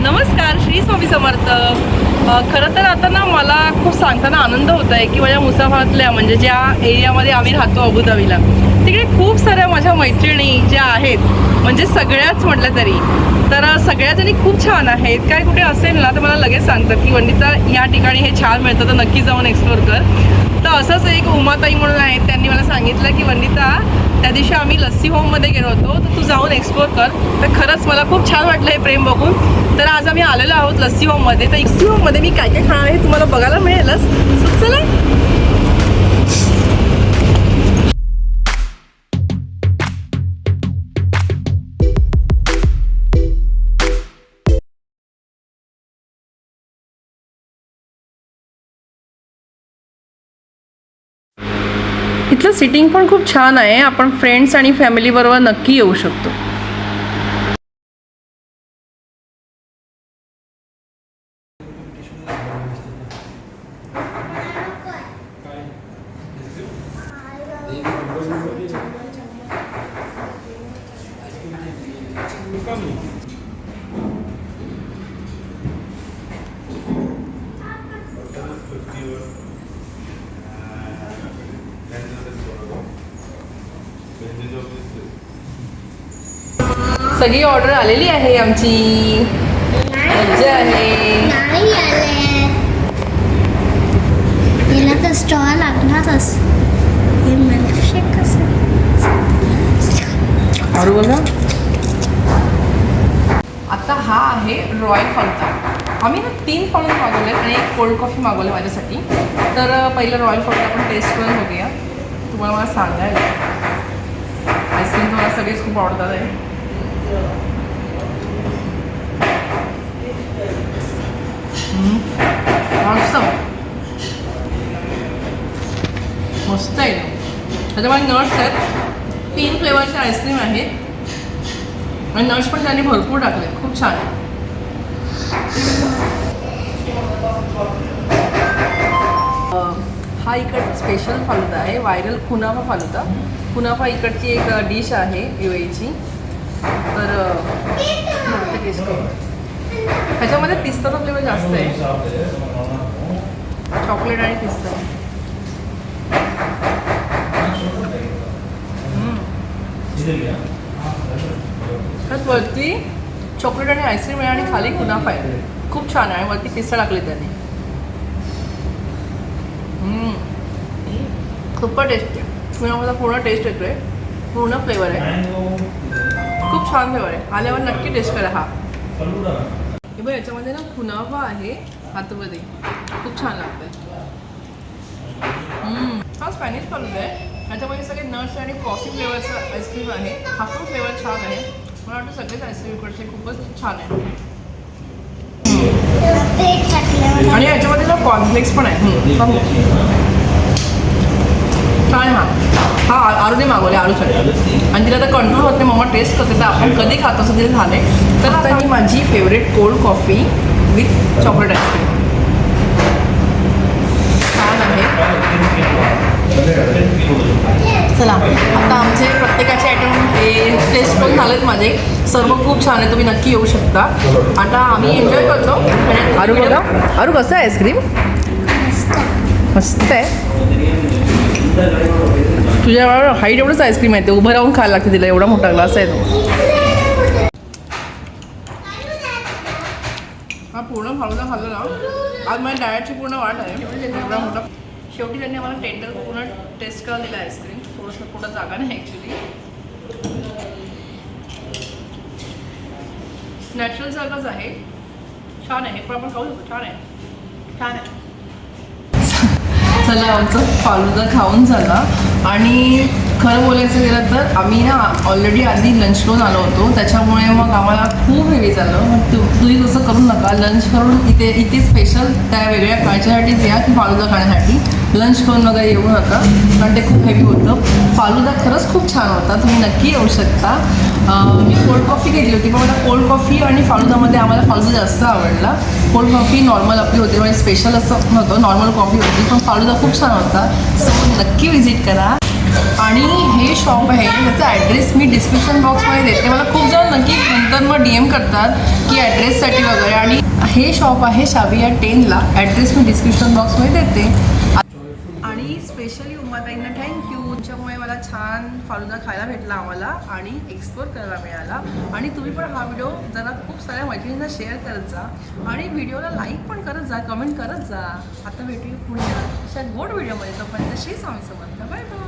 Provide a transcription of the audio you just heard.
नमस्कार श्री स्वामी समर्थ. खरं तर आता ना मला खूप सांगताना आनंद होत आहे की माझ्या मुसाफातल्या म्हणजे ज्या एरियामध्ये आम्ही राहतो अबुधाबीला तिकडे खूप साऱ्या माझ्या मैत्रिणी ज्या आहेत म्हणजे सगळ्याच म्हटलं तरी. तर सगळ्या जणी खूप छान आहेत. काय कुठे असेल ना तर मला लगेच सांगतात की वंडिता या ठिकाणी हे छान मिळतं तर नक्की जाऊन एक्सप्लोर कर. तर असंच एक उमाताई म्हणून आहेत त्यांनी मला सांगितलं की वनिता त्या दिवशी आम्ही लस्सी होममध्ये गेलो होतो तर तू जाऊन एक्सप्लोर कर. तर खरंच मला खूप छान वाटलं हे प्रेम बघून. तर आज आम्ही आलेलो आहोत लस्सी होममध्ये तर लस्सी होममध्ये मी काय काय खाणार आहे तुम्हाला बघायला मिळेलच. इथलं सिटिंग पण खूप छान आहे. आपण फ्रेंड्स आणि फॅमिली बरोबर नक्की येऊ शकतो. सगळी ऑर्डर आलेली आहे आमची. मज्जा आहे. तर स्टॉल लागणारच. हे मिल्कशेक कसं? अरू बघा आता हा आहे रॉयल फालुदा आम्ही ना तीन फालुदा मागवले आणि एक कोल्ड कॉफी मागवली माझ्यासाठी. तर पहिलं रॉयल फालुदा आपण टेस्ट करून बघूया. तुम्हाला मला सांगायला. आईस्क्रीम तुम्हाला सगळेच खूप आवडतात आहे हम्म. Awesome. मस्त आहे त्याच्यामध्ये नट्स आहेत. तीन फ्लेवरचे आईस्क्रीम आहे आणि नट्स पण त्यांनी भरपूर टाकले. खूप छान आहे हा इकड स्पेशल फालुदा आहे. व्हायरल कुनाफा फालुदा. कुनाफा इकडची एक डिश आहे युएची तर ह्याच्यामध्ये पिस्ताचा फ्लेवर जास्त आहे. चॉकलेट आणि पिस्ता. त्यात वरती चॉकलेट आणि आईस्क्रीम आहे आणि खाली कुनाफा आहे खूप छान आहे आणि वरती पिस्ता टाकले त्याने. खूपच टेस्ट आहे. कुनाफाचा पूर्ण टेस्ट येतोय. पूर्ण फ्लेवर आहे. खूप छान फ्लेवर आहे. आल्यावर नक्की टेस्ट करा हा. बघ याच्यामध्ये ना कुनाफा आहे आतमध्ये खूप छान लागतं. हा स्पॅनिश फालुदा आहे. याच्यामध्ये सगळे नट्स आणि कॉफी फ्लेवरचं आईस्क्रीम आहे. हा फ्लेवर छान आहे. मला वाटतं सगळेच आईस्क्रीम इकडचे खूपच छान आहे आणि याच्यामध्ये ना कॉर्नफ्लेक्स पण आहे काय पाहू. हा? हा आरूने मागवले आरूसाठी आणि तिला आता कंट्रोल होत नाही मम्मा टेस्ट करते तर आपण कधी खात असं तिला झाले तर आता ही माझी favourite cold coffee with chocolate ice cream छान आहे. चला आता आमचे प्रत्येकाचे आयटम हे टेस्ट पण झालेत माझे. सर्व खूप छान आहे तुम्ही नक्की येऊ शकता. आता आम्ही एन्जॉय करतो. आरू बघा आरू कसं आहे आईस्क्रीम मस्त आहे. तुझ्या हाईट एवढंच आईस्क्रीम आहे ते उभं राहून खायला लागते तिला एवढा मोठा ग्लास आहे तो. हा पूर्ण फालुदा खाल्ला ना. आज माझ्या डायटची पूर्ण वाट आहे. एवढा मोठा. शेवटी त्यांनी आम्हाला टेंडर पूर्ण टेस्ट करायला दिला आईस्क्रीम थोडंसं कुठं जागा नाही ॲक्च्युली नॅचरल सारखंच आहे. छान आहे. पण आपण खाऊ शकतो. छान आहे. छान आहे. चला आमचं फालुदा खाऊन झाला. आणि खरं बोलायचं गेलं तर आम्ही ना ऑलरेडी आधी लंच करून आलो होतो. त्याच्यामुळे मग आम्हाला खूप हेवी झालं. मग तू तुम्ही तसं करू नका. लंच करून इथे इथे स्पेशल त्या वेगळ्या काळच्यासाठीच या की फालुदा खाण्यासाठी. लंच करून वगैरे येऊ नका. कारण ते खूप हेवी होतं. फालुदा खरंच खूप छान होता. तुम्ही नक्की येऊ शकता. मी कोल्ड कॉफी घेतली होती पण मला कोल्ड कॉफी आणि फालुदामध्ये आम्हाला फालुदा जास्त आवडला. कोल्ड कॉफी नॉर्मल आपली होती म्हणजे स्पेशल असं नव्हतं. नॉर्मल कॉफी होती पण फालुदा खूप छान होता. सो नक्की व्हिजिट करा. आणि हे शॉप आहे त्याचा ॲड्रेस मी डिस्क्रिप्शन बॉक्समध्ये देते. मला खूप जण नक्की नंतर मग डी एम करतात की ॲड्रेससाठी वगैरे. आणि हे शॉप आहे शाविया टेनला. ॲड्रेस मी डिस्क्रिप्शन बॉक्समध्ये देते. आणि स्पेशली उमाताईंना थँक्यू तुमच्यामुळे मला छान फालुदा खायला भेटला आम्हाला आणि एक्सप्लोर करायला मिळाला. आणि तुम्ही पण हा व्हिडिओ जरा खूप साऱ्या मैत्रिणींना शेअर करत जा. आणि व्हिडिओला लाईक पण करत जा कमेंट करत जा. आता भेटूया पुढे अशा गोड व्हिडिओमध्ये तोपर्यंत श्री स्वामी समर्थ. Bye bye